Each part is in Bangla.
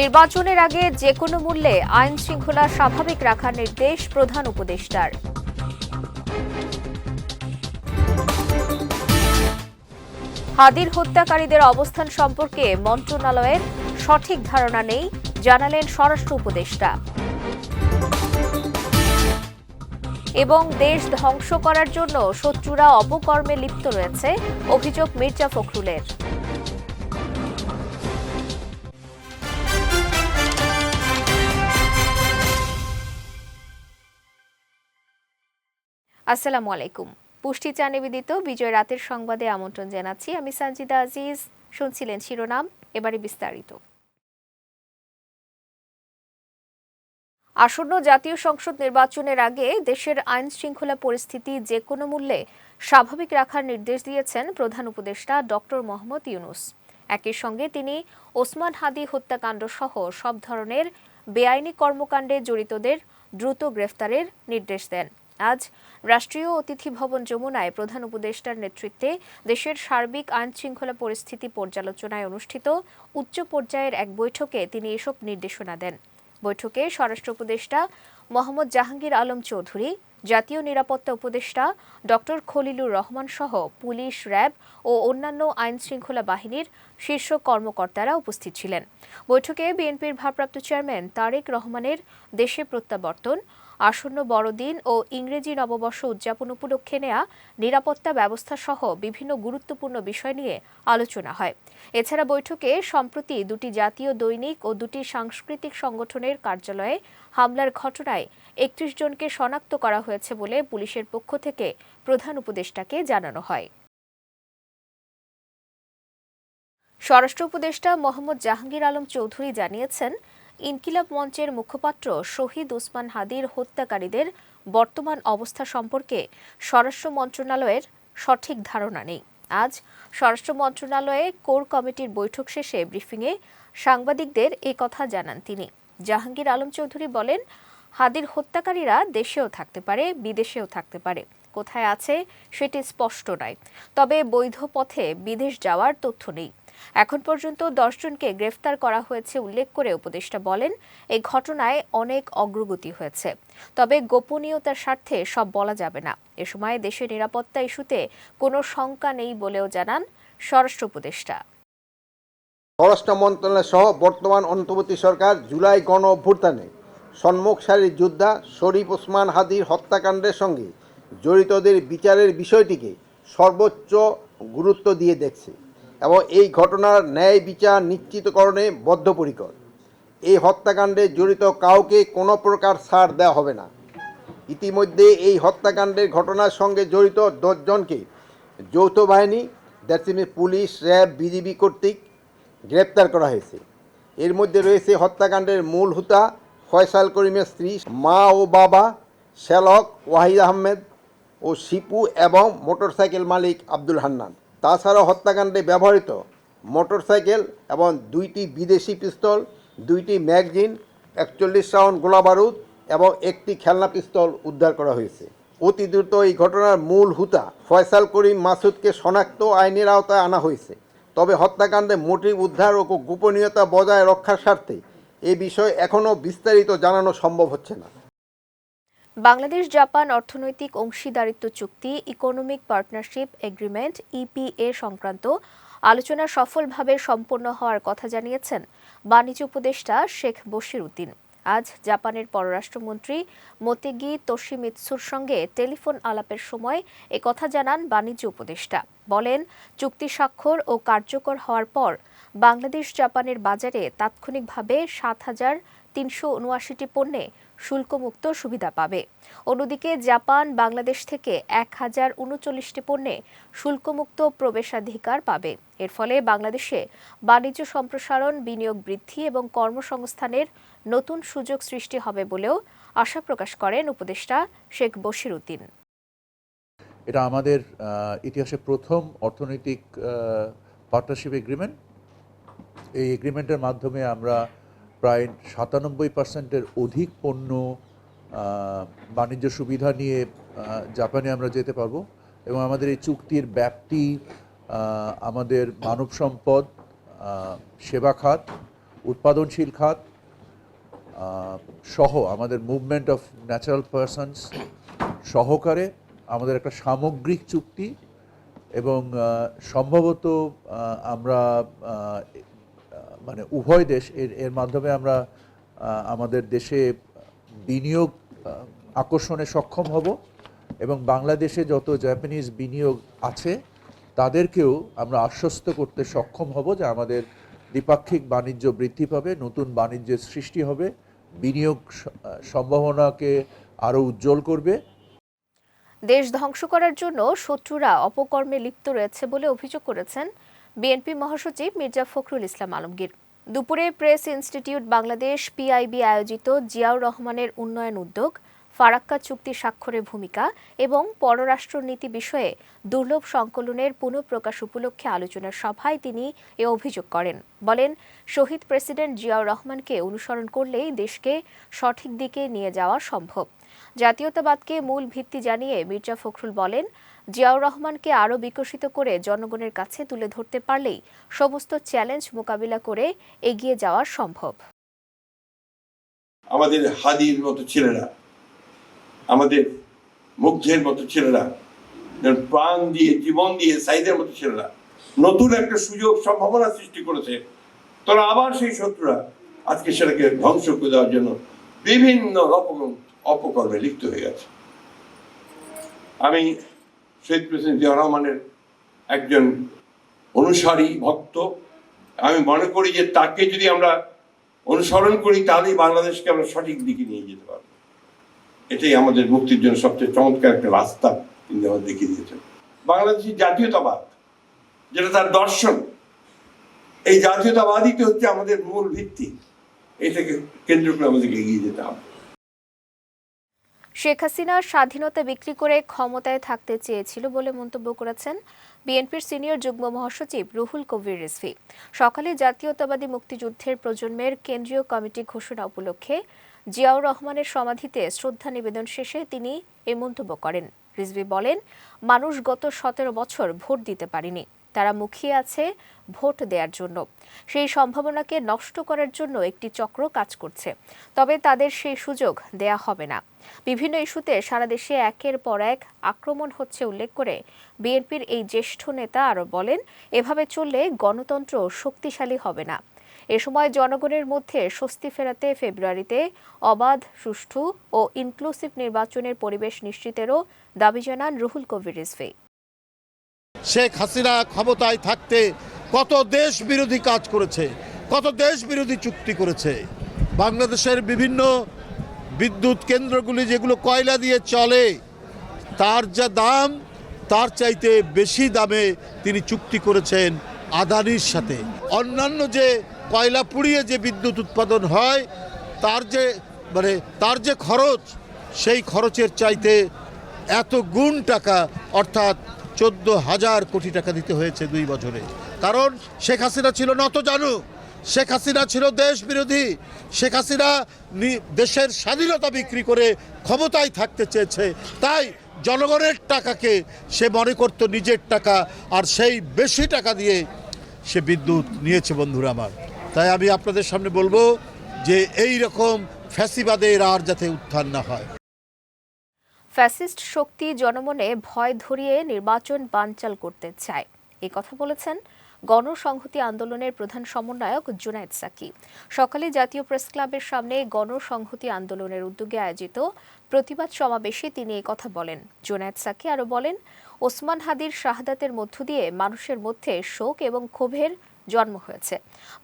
নির্বাচনের আগে যে কোনো মূল্যে আইন শৃঙ্খলা স্বাভাবিক রাখার নির্দেশ প্রধান উপদেষ্টার। হাদির হত্যাকারীদের অবস্থান সম্পর্কে মন্ত্রণালয়ের সঠিক ধারণা নেই, জানালেন স্বরাষ্ট্র উপদেষ্টা। এবং দেশ ধ্বংস করার জন্য শত্রুরা অপকর্মে লিপ্ত রয়েছে, অভিযোগ মির্জা ফখরুলের। আসসালামু আলাইকুম। পুষ্টি চা নিবেদিত বিজয় রাতের সংবাদে আমন্ত্রণ জানাচ্ছি। আমি সানজিদা আজিজ, শুনছিলেন শিরোনাম, এবারে বিস্তারিত। আসন্ন জাতীয় সংসদ নির্বাচনের আগে দেশের আইন শৃঙ্খলা পরিস্থিতি যে কোনো মূল্যে স্বাভাবিক রাখার নির্দেশ দিয়েছেন প্রধান উপদেষ্টা ডক্টর মোহাম্মদ ইউনুস। একই সঙ্গে তিনি ওসমান হাদি হত্যাকাণ্ড সহ সব ধরনের বেআইনি কর্মকাণ্ডে জড়িতদের দ্রুত গ্রেফতারের নির্দেশ দেন। আজ রাষ্ট্রীয় অতিথি ভবন যমুনায় প্রধান উপদেষ্টার নেতৃত্বে দেশের সার্বিক আইন শৃঙ্খলা পরিস্থিতি পর্যালোচনায় অনুষ্ঠিত উচ্চ পর্যায়ের এক বৈঠকে তিনি এসব নির্দেশনা দেন। বৈঠকে স্বরাষ্ট্র উপদেষ্টা মোহাম্মদ জাহাঙ্গীর আলম চৌধুরী, জাতীয় নিরাপত্তা উপদেষ্টা ডক্টর খলিলুর রহমান সহ পুলিশ, র্যাব ও অন্যান্য আইন শৃঙ্খলা বাহিনীর শীর্ষ কর্মকর্তারা উপস্থিত ছিলেন। বৈঠকে বিএনপির ভারপ্রাপ্ত চেয়ারম্যান তারেক রহমানের দেশে প্রত্যাবর্তন আসন্ন বড়দিন ও ইংরেজি নববর্ষ উদযাপন উপলক্ষে নেয়া নিরাপত্তা ব্যবস্থা সহ বিভিন্ন গুরুত্বপূর্ণ বিষয় নিয়ে আলোচনা হয়। এছাড়া বৈঠকে সম্প্রতি দুটি জাতীয় দৈনিক ও দুটি সাংস্কৃতিক সংগঠনের কার্যালয়ে হামলার ঘটনায় একত্রিশ জনকে শনাক্ত করা হয়েছে বলে পুলিশের পক্ষ থেকে প্রধান উপদেষ্টাকে জানানো হয়। স্বরাষ্ট্র উপদেষ্টা মোহাম্মদ জাহাঙ্গীর আলম চৌধুরী জানিয়েছেন ইনকিলাব মঞ্চের মুখপাত্র শহীদ ওসমান হাদির হত্যাকারীদের বর্তমান অবস্থা সম্পর্কে স্বরাষ্ট্র মন্ত্রণালয়ের সঠিক ধারণা নেই। আজ স্বরাষ্ট্র মন্ত্রণালয়ে কোর কমিটির বৈঠক শেষে ব্রিফিংয়ে সাংবাদিকদের এ কথা জানান তিনি। জাহাঙ্গীর আলম চৌধুরী বলেন, হাদির হত্যাকারীরা দেশেও থাকতে পারে, বিদেশেও থাকতে পারে। কোথায় আছে সেটি স্পষ্ট নয়। তবে বৈধ পথে বিদেশ যাওয়ার তথ্য নেই। এখন পর্যন্ত দশজনকে গ্রেফতার করা হয়েছে উল্লেখ করে উপদেষ্টা বলেন, এই ঘটনায় অনেক অগ্রগতি হয়েছে। তবে গোপনীয়তার স্বার্থে সব বলা যাবে না। এ সময় দেশের নিরাপত্তা ইস্যুতে কোনো শঙ্কা নেই বলেও জানান স্বরাষ্ট্র উপদেষ্টা। স্বরাষ্ট্র মন্ত্রণালয় সহ বর্তমান অন্তর্বর্তী সরকার জুলাই গণ অভ্যুত্থানে সম্মুখ সারির যোদ্ধা শরীফ ওসমান হাদির হত্যাকাণ্ডের সঙ্গে জড়িতদের বিচারের বিষয়টিকে সর্বোচ্চ গুরুত্ব দিয়ে দেখছে। এবং এই ঘটনার ন্যায় বিচার নিশ্চিতকরণে বদ্ধপরিকর। এই হত্যাকাণ্ডে জড়িত কাউকে কোনো প্রকার ছাড় দেওয়া হবে না। ইতিমধ্যে এই হত্যাকাণ্ডের ঘটনার সঙ্গে জড়িত দশজনকে যৌথ বাহিনী দ্যাটস পুলিশ, র্যাব, বিজিবি কর্তৃক গ্রেপ্তার করা হয়েছে। এর মধ্যে রয়েছে হত্যাকাণ্ডের মূল হুতা ফয়সাল করিমের স্ত্রী, মা ও বাবা, শ্যালক ওয়াহিদ আহমেদ ও শিপু এবং মোটরসাইকেল মালিক আব্দুল হান্নান। তাছাড়া হত্যাকাণ্ডে ব্যবহৃত মোটরসাইকেল এবং দুইটি বিদেশি পিস্তল, দুইটি ম্যাগজিন, একচল্লিশ রাউন্ড গোলাবারুদ এবং একটি খেলনা পিস্তল উদ্ধার করা হয়েছে। অতি দ্রুত এই ঘটনার মূল হুতা ফয়সাল করিম মাসুদকে শনাক্ত আইনের আওতায় আনা হয়েছে। তবে হত্যাকাণ্ডে মোটিভ উদ্ধার ও গোপনীয়তা বজায় রক্ষার স্বার্থে এ বিষয়ে এখনও বিস্তারিত জানানো সম্ভব হচ্ছে না। বাংলাদেশ, জাপান অর্থনৈতিক অংশীদারিত্ব চুক্তি ইকোনমিক পার্টনারশিপ এগ্রিমেন্ট ইপিএ সংক্রান্ত আলোচনা সফলভাবে সম্পন্ন হওয়ার কথা জানিয়েছেন বাণিজ্য উপদেষ্টা শেখ বশির উদ্দিন আজ জাপানের পররাষ্ট্রমন্ত্রী মোতেগি তোশিমিৎসুর সঙ্গে টেলিফোন আলাপের সময় কথা জানান বাণিজ্য উপদেষ্টা। বলেন, চুক্তি স্বাক্ষর ও কার্যকর হওয়ার পর বাংলাদেশ জাপানের বাজারে তাৎক্ষণিকভাবে সাত হাজার তিনশো উনআশিটি পণ্যে শুল্কমুক্ত সুবিধা পাবে। অন্যদিকে জাপান, বাংলাদেশ থেকে এক হাজার উনচল্লিশটি পণ্যে শুল্কমুক্ত প্রবেশাধিকার পাবে। এর ফলে বাংলাদেশে বাণিজ্য সম্প্রসারণ, বিনিয়োগ বৃদ্ধি এবং কর্মসংস্থানের নতুন সুযোগ সৃষ্টি হবে বলেও আশা প্রকাশ করেন উপদেষ্টা শেখ বশির উদ্দিন এটা আমাদের ইতিহাসে প্রথম অর্থনৈতিক পার্টনারশিপ এগ্রিমেন্ট এই এগ্রিমেন্টের মাধ্যমে আমরা প্রায় সাতানব্বই পার্সেন্টের অধিক পণ্য বাণিজ্য সুবিধা নিয়ে জাপানে আমরা যেতে পারব। এবং আমাদের এই চুক্তির ব্যাপ্তি আমাদের মানব সম্পদ সেবা খাত, উৎপাদনশীল খাত সহ আমাদের মুভমেন্ট অফ ন্যাচারাল পারসনস সহকারে আমাদের একটা সামগ্রিক চুক্তি এবং সম্ভবত আমরা মানে উভয় দেশ এর এর মাধ্যমে আমরা আমাদের দেশে বিনিয়োগ আকর্ষণে সক্ষম হব এবং বাংলাদেশে যত জাপানিজ বিনিয়োগ আছে, তাদেরকেও আমরা আশ্বস্ত করতে সক্ষম হব যে আমাদের দ্বিপাক্ষিক বাণিজ্য বৃদ্ধি পাবে, নতুন বাণিজ্যের সৃষ্টি হবে, বিনিয়োগ সম্ভাবনাকে আরও উজ্জ্বল করবে। দেশ ধ্বংস করার জন্য শত্রুরা অপকর্মে লিপ্ত রয়েছে বলে অভিযোগ করেছেন বিএনপি মহাসচিব মির্জা ফখরুল ইসলাম আলমগীর। দুপুরে প্রেস ইনস্টিটিউট বাংলাদেশ পিআইবি আয়োজিত জিয়াউর রহমানের উন্নয়ন উদ্যোগ, ফারাক্কা চুক্তি স্বাক্ষরের ভূমিকা এবং পররাষ্ট্রনীতি বিষয়ে দুর্লভ সংকলনের পুনঃপ্রকাশ উপলক্ষে আলোচনার সভায় তিনি এ অভিযোগ করেন। বলেন, শহীদ প্রেসিডেন্ট জিয়াউর রহমানকে অনুসরণ করলেই দেশকে সঠিক দিকে নিয়ে যাওয়া সম্ভব। জাতীয়তাবাদকে মূল ভিত্তি জানিয়ে মির্জা ফখরুল বলেন, জিয়াউর রহমানকে আরও বিকশিত করে জনগণের কাছে তুলে ধরতে পারলেই সমস্ত চ্যালেঞ্জ মোকাবিলা করে এগিয়ে যাওয়া সম্ভব। আমাদের হাদির মতো ছেলেরা, আমাদের মুগ্ধের মতো ছেলেরা প্রাণ দিয়ে, জীবন দিয়ে সাইদের মতো ছেলেরা নতুন একটা সুযোগ, সম্ভাবনা সৃষ্টি করেছে, তারা আবার সেই শত্রুরা আজকে সেটাকে ধ্বংস করে দেওয়ার জন্য বিভিন্ন রকম অপকর্মে লিপ্ত হয়ে গেছে। আমি শহীদ প্রেসিডেন্ট জিয়া রহমানের একজন অনুসারী, ভক্ত। আমি মনে করি যে তাকে যদি আমরা অনুসরণ করি, তাহলেই বাংলাদেশকে আমরা সঠিক দিকে নিয়ে যেতে পারব। এটাই আমাদের মুক্তির জন্য সবচেয়ে চমৎকার একটা রাস্তা তিনি আমাদের দেখিয়ে দিয়েছেন। বাংলাদেশের জাতীয়তাবাদ, যেটা তার দর্শন, এই জাতীয়তাবাদই তো হচ্ছে আমাদের মূল ভিত্তি। এটাকে কেন্দ্র করে আমাদেরকে এগিয়ে যেতে হবে। শেখ হাসিনা স্বাধীনতা বিক্রি করে ক্ষমতায় থাকতে চেয়েছিল বলে মন্তব্য করেছেন বিএনপির সিনিয়র যুগ্ম মহাসচিব রুহুল কবির রিজভী। সকালে জাতীয়তাবাদী মুক্তিযুদ্ধের প্রজন্মের কেন্দ্রীয় কমিটি ঘোষণা উপলক্ষে জিয়াউর রহমানের সমাধিতে শ্রদ্ধা নিবেদন শেষে তিনি এ মন্তব্য করেন। রিজভী বলেন, মানুষ গত সতেরো বছর ভোট দিতে পারেনি। তারা মুখিয়ে আছে ভোট দেওয়ার জন্য। সেই সম্ভাবনাকে নষ্ট করার জন্য একটি চক্র কাজ করছে। তবে তাদের সেই সুযোগ দেয়া হবে না। বিভিন্ন ইস্যুতে সারা দেশে একের পর এক আক্রমণ হচ্ছে উল্লেখ করে বিএনপির এই জ্যেষ্ঠ নেতা আরও বলেন, এভাবে চললে গণতন্ত্র শক্তিশালী হবে না। এ সময় জনগণের মধ্যে স্বস্তি ফেরাতে ফেব্রুয়ারিতে অবাধ, সুষ্ঠু ও ইনক্লুসিভ নির্বাচনের পরিবেশ নিশ্চিতেরও দাবি জানান রুহুল কবির রিজভী। শেখ হাসিনা ক্ষমতায় থাকতে কত দেশ বিরোধী কাজ করেছে, কত দেশ বিরোধী চুক্তি করেছে। বাংলাদেশের বিভিন্ন বিদ্যুৎ কেন্দ্রগুলি যেগুলো কয়লা দিয়ে চলে, তার যা দাম, তার চাইতে বেশি দামে তিনি চুক্তি করেছেন আদানির সাথে। অন্যান্য যে কয়লা পুড়িয়ে যে বিদ্যুৎ উৎপাদন হয়, তার যে মানে তার যে খরচ, সেই খরচের চাইতে এত গুণ টাকা, অর্থাৎ চোদ্দ হাজার কোটি টাকা দিতে হয়েছে দুই বছরে। কারণ শেখ হাসিনা ছিল নত জানু। শেখ হাসিনা ছিল দেশ বিরোধী শেখ হাসিনা দেশের স্বাধীনতা বিক্রি করে ক্ষমতায় থাকতে চেয়েছে। তাই জনগণের টাকাকে সে মনে করতো নিজের টাকা, আর সেই বেশি টাকা দিয়ে সে বিদ্যুৎ নিয়েছে বন্ধুরা আমার। তাই আমি আপনাদের সামনে বলব যে এই রকম ফ্যাসিবাদের আর যাতে উত্থান না হয়। ফ্যাসিস্ট শক্তি জনমনে ভয় ধরিয়ে নির্বাচন বানচাল করতে চায়। এই কথা বলেছেন গণসংহতি আন্দোলনের প্রধান সমন্বয়ক জুনায়েদ সাকি। সকালে জাতীয় প্রেস ক্লাবের সামনে গণসংহতি আন্দোলনের উদ্যোগে আয়োজিত প্রতিবাদ সমাবেশে তিনি কথা বলেন। জুনায়েদ সাকি আরও বলেন, ওসমান হাদির শাহাদাতের মধ্য দিয়ে মানুষের মধ্যে শোক এবং ক্ষোভের জন্ম হয়েছে।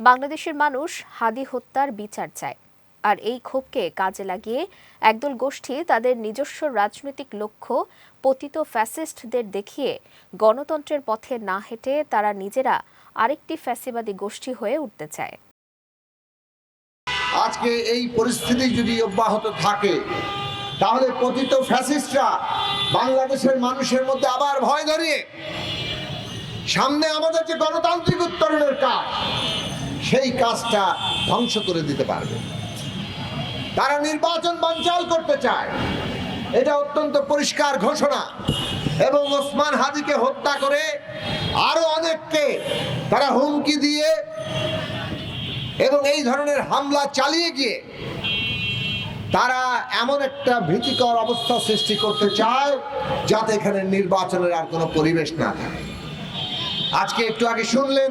বাংলাদেশের মানুষ হাদি হত্যার বিচার চায়। আর এই ক্ষোভকে কাজে লাগিয়ে একদল গোষ্ঠী তাদের নিজস্ব রাজনৈতিক লক্ষ্য, পতিত ফ্যাসিস্টদের দেখিয়ে গণতন্ত্রের পথে না হেঁটে তারা নিজেরা আরেকটি ফ্যাসিবাদী গোষ্ঠী হয়ে উঠতে চায়। আজকে এই পরিস্থিতি যদি অব্যাহত থাকে, তাহলে পতিত ফ্যাসিস্টরা বাংলাদেশের মানুষের মধ্যে আবার ভয় ধরিয়ে সামনে আমাদের যে গণতান্ত্রিক উত্তরণের কাজ, সেই কাজটা ধ্বংস করে দিতে পারবে। তারা নির্বাচন বানচাল করতে চায়। এটা অত্যন্ত পরিষ্কার ঘোষণা। এবং ওসমান হাদিকে হত্যা করে আরও অনেককে তারা হুমকি দিয়ে এবং এই ধরনের হামলা চালিয়ে গিয়ে তারা এমন একটা ভীতিকর অবস্থা সৃষ্টি করতে চায়, যাতে এখানে নির্বাচনের আর কোনো পরিবেশ না থাকে। আজকে একটু আগে শুনলেন,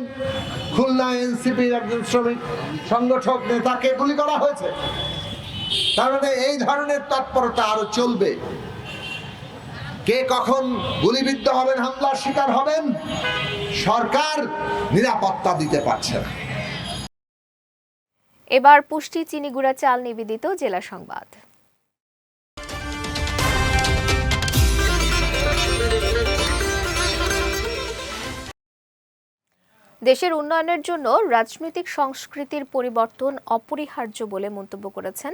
খুলনা এনসিপির একজন শ্রমিক, সংগঠক নেতাকে গুলি করা হয়েছে। তার মানে এই ধরনের তৎপরতা আরও চলবে। কে কখন গুলিবিদ্ধ হবেন, হামলার শিকার হবেন, সরকার নিরাপত্তা দিতে পারছে না। এবার পুষ্টি চিনিগুড়া চাল নিবেদিত জেলা সংবাদ। দেশের উন্নয়নের জন্য রাজনৈতিক সংস্কৃতির পরিবর্তন অপরিহার্য বলে মন্তব্য করেছেন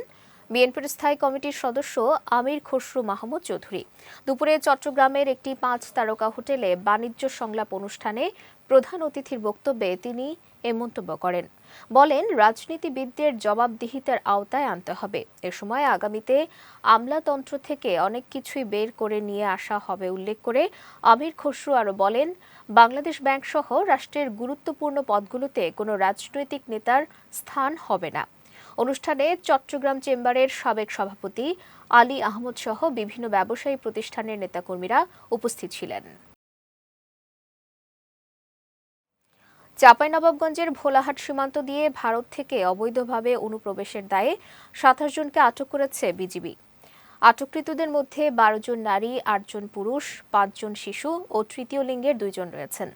বিএনপির স্থায়ী কমিটির সদস্য আমির খসরু মাহমুদ চৌধুরী। দুপুরে চট্টগ্রামের একটি পাঁচ তারকা হোটেলে বাণিজ্য সংলাপ অনুষ্ঠানে প্রধান অতিথির বক্তব্যে তিনি এ মন্তব্য করেন। বলেন, রাজনীতিবিদদের জবাবদিহিতার আওতায় আনতে হবে। এ সময় আগামীতে আমলাতন্ত্র থেকে অনেক কিছুই বের করে নিয়ে আসা হবে উল্লেখ করে আমির খসরু আরও বলেন, বাংলাদেশ ব্যাংক সহ রাষ্ট্রের গুরুত্বপূর্ণ পদগুলোতে কোনো রাজনৈতিক নেতার স্থান হবে না। অনুষ্ঠানে চট্টগ্রাম চেম্বারের সাবেক সভাপতি আলী আহমদ সহ বিভিন্ন ব্যবসায়ী প্রতিষ্ঠানের নেতাকর্মীরা উপস্থিত ছিলেন। চাঁপাইনবাবগঞ্জের ভোলাহাট সীমান্ত দিয়ে ভারত থেকে অবৈধভাবে অনুপ্রবেশের দায়ে সাতাশ জনকে আটক করেছে বিজিবি। আটককৃতদের মধ্যে বারো জন নারী, আটজন পুরুষ, পাঁচজন শিশু ও তৃতীয় লিঙ্গের দুইজন রয়েছেন।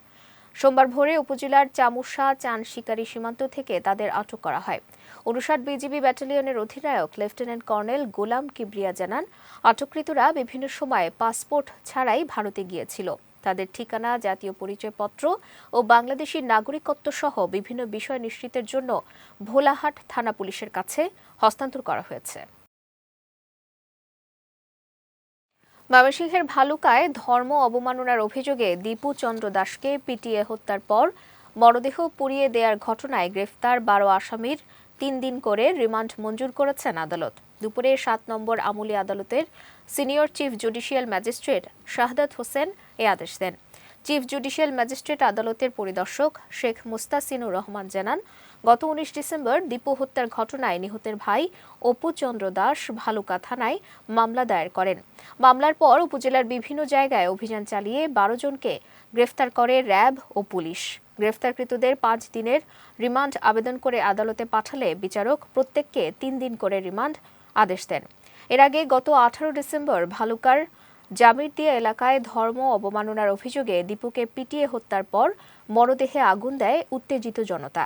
সোমবার ভোরে উপজেলার চামুসা, চান শিকারী সীমান্ত থেকে তাদের আটক করা হয়। উনষাট বিজিবি ব্যাটালিয়নের অধিনায়ক লেফটেন্যান্ট কর্নেল গোলাম কিবরিয়া জানান, আটককৃতরা বিভিন্ন সময় পাসপোর্ট ছাড়াই ভারতে গিয়েছিল। তাদের ঠিকানা, জাতীয় পরিচয়পত্র ও বাংলাদেশি নাগরিকত্ব সহ বিভিন্ন বিষয় নিশ্চিতের জন্য ভোলাহাট থানা পুলিশের কাছে হস্তান্তর করা হয়েছে। ময়মনসিংহের ভালুকায় ধর্ম অবমাননার অভিযোগে দীপু চন্দ্র দাসকে পিটিয়ে হত্যার পর মরদেহ পুড়িয়ে দেওয়ার ঘটনায় গ্রেফতার বারো আসামির তিন দিন করে রিমান্ড মঞ্জুর করেছেন আদালত। দুপুরে সাত নম্বর আমলি আদালতের senior chief judicial magistrate Shahadat Hossain এ আদেশ দেন। চিফ জুডিশিয়াল ম্যাজিস্ট্রেট আদালতের পরিদর্শক শেখ মুস্তাসিনুর রহমান জানান গত উনিশ ডিসেম্বর দীপু হত্যার ঘটনায় নিহতের ভাই অপু চন্দ্র দাস ভালুকা থানায় মামলা দায়ের করেন। মামলার পর উপজেলার বিভিন্ন জায়গায় অভিযান চালিয়ে বারো জনকে গ্রেফতার করে র্যাব ও পুলিশ। গ্রেফতারকৃতদের পাঁচ দিনের রিমান্ড আবেদন করে আদালতে পাঠালে বিচারক প্রত্যেককে তিন দিন করে রিমান্ড আদেশ দেন। এর আগে গত আঠারো ডিসেম্বর ভালুকার জামিরদিয়া এলাকায় ধর্ম অবমাননার অভিযোগে দীপুকে পিটিয়ে হত্যার পর মরদেহে আগুন দেয় উত্তেজিত জনতা।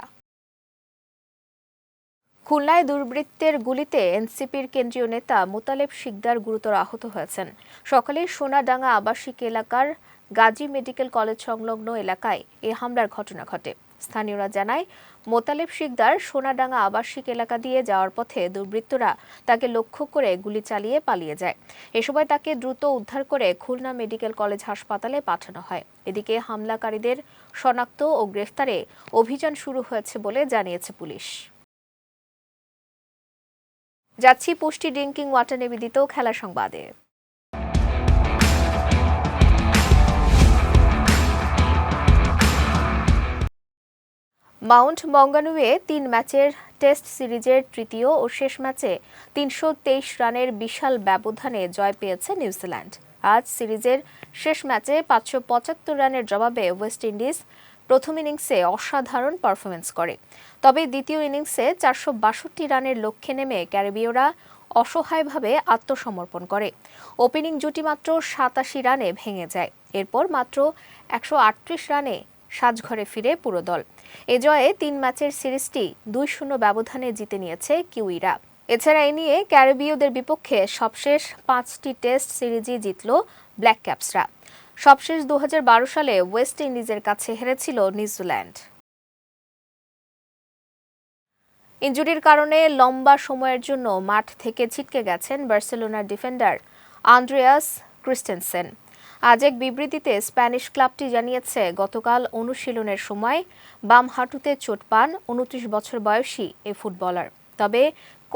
খুলনায় দুর্বৃত্তের গুলিতে এনসিপির কেন্দ্রীয় নেতা মোতালেব শিকদার গুরুতর আহত হয়েছেন। সকালে সোনাডাঙ্গা আবাসিক এলাকার গাজী মেডিকেল কলেজ সংলগ্ন এলাকায় এ হামলার ঘটনা ঘটে। স্থানীয়রা জানায়, মোতালেব শিকদার সোনাডাঙ্গা আবাসিক এলাকা দিয়ে যাওয়ার পথে দুর্বৃত্তরা তাকে লক্ষ্য করে গুলি চালিয়ে পালিয়ে যায়। এ সময় তাকে দ্রুত উদ্ধার করে খুলনা মেডিকেল কলেজ হাসপাতালে পাঠানো হয়। এদিকে হামলাকারীদের শনাক্ত ও গ্রেফতারে অভিযান শুরু হয়েছে বলে জানিয়েছে পুলিশ। যাচ্ছি পুষ্টি ড্রিঙ্কিং ওয়াটার নিবেদিত খেলা সংবাদে। মাউন্ট মঙ্গানুয়ে তিন ম্যাচের টেস্ট সিরিজের তৃতীয় ও শেষ ম্যাচে তিনশো তেইশ রানের বিশাল ব্যবধানে জয় পেয়েছে নিউজিল্যান্ড। আজ সিরিজের শেষ ম্যাচে পাঁচশো পঁচাত্তর রানের জবাবে ওয়েস্ট ইন্ডিজ প্রথম ইনিংসে অসাধারণ পারফরমেন্স করে। তবে দ্বিতীয় ইনিংসে চারশো বাষট্টি রানের লক্ষ্যে নেমে ক্যারিবীয়রা অসহায়ভাবে আত্মসমর্পণ করে। ওপেনিং জুটি মাত্র সাতাশি রানে ভেঙে যায়। এরপর মাত্র একশো আটত্রিশ রানে সাজঘরে ফিরে পুরো দল। এ জয়ে তিন ম্যাচের সিরিজটি দুই শূন্য ব্যবধানে জিতে নিয়েছে কিউইরা। এছাড়া এ নিয়ে ক্যারিবীয়দের বিপক্ষে সবশেষ পাঁচটি টেস্ট সিরিজই জিতল ব্ল্যাক ক্যাপসরা। সবশেষ দু হাজার বারো সালে ওয়েস্ট ইন্ডিজের কাছে হেরেছিল নিউজিল্যান্ড। ইঞ্জুরির কারণে লম্বা সময়ের জন্য মাঠ থেকে ছিটকে গেছেন বার্সেলোনার ডিফেন্ডার আন্দ্রেয়াস ক্রিস্টেনসেন। আজ এক বিবৃতিতে স্প্যানিশ ক্লাবটি জানিয়েছে, গতকাল অনুশীলনের সময় বাম হাঁটুতে চোট পান উনত্রিশ বছর বয়সী এ ফুটবলার। তবে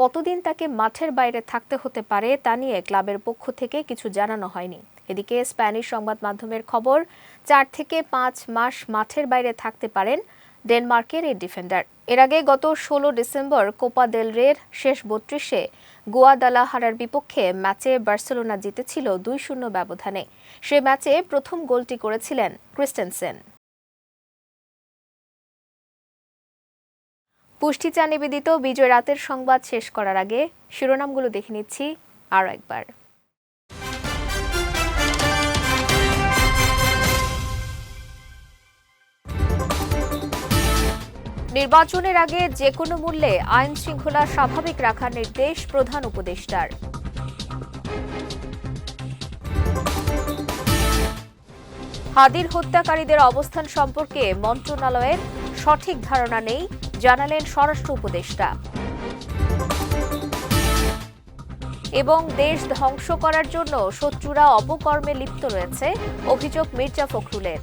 কতদিন তাকে মাঠের বাইরে থাকতে হতে পারে তা নিয়ে ক্লাবের পক্ষ থেকে কিছু জানানো হয়নি। এদিকে স্প্যানিশ সংবাদ মাধ্যমের খবর, চার থেকে পাঁচ মাস মাঠের বাইরে থাকতে পারেন ডেনমার্কের এই ডিফেন্ডার। এর আগে গত ষোলো ডিসেম্বর কোপা দেল রের শেষ বত্রিশে গোয়াদালাহারার বিপক্ষে ম্যাচে বার্সেলোনা জিতেছিল দুই শূন্য ব্যবধানে। সে ম্যাচে প্রথম গোলটি করেছিলেন ক্রিস্টেনসেন। পুষ্টি চা নিবেদিত বিজয় রাতের সংবাদ শেষ করার আগে শিরোনামগুলো দেখে নিচ্ছি আরও একবার। নির্বাচনের আগে যে কোনো মূল্যে আইন শৃঙ্খলা স্বাভাবিক রাখার নির্দেশ প্রধান উপদেষ্টার। হাদির হত্যাকারীদের অবস্থান সম্পর্কে মন্ত্রণালয়ের সঠিক ধারণা নেই, জানালেন স্বরাষ্ট্র উপদেষ্টা। এবং দেশ ধ্বংস করার জন্য শত্রুরা অপকর্মে লিপ্ত রয়েছে, অভিযোগ মির্জা ফখরুলের।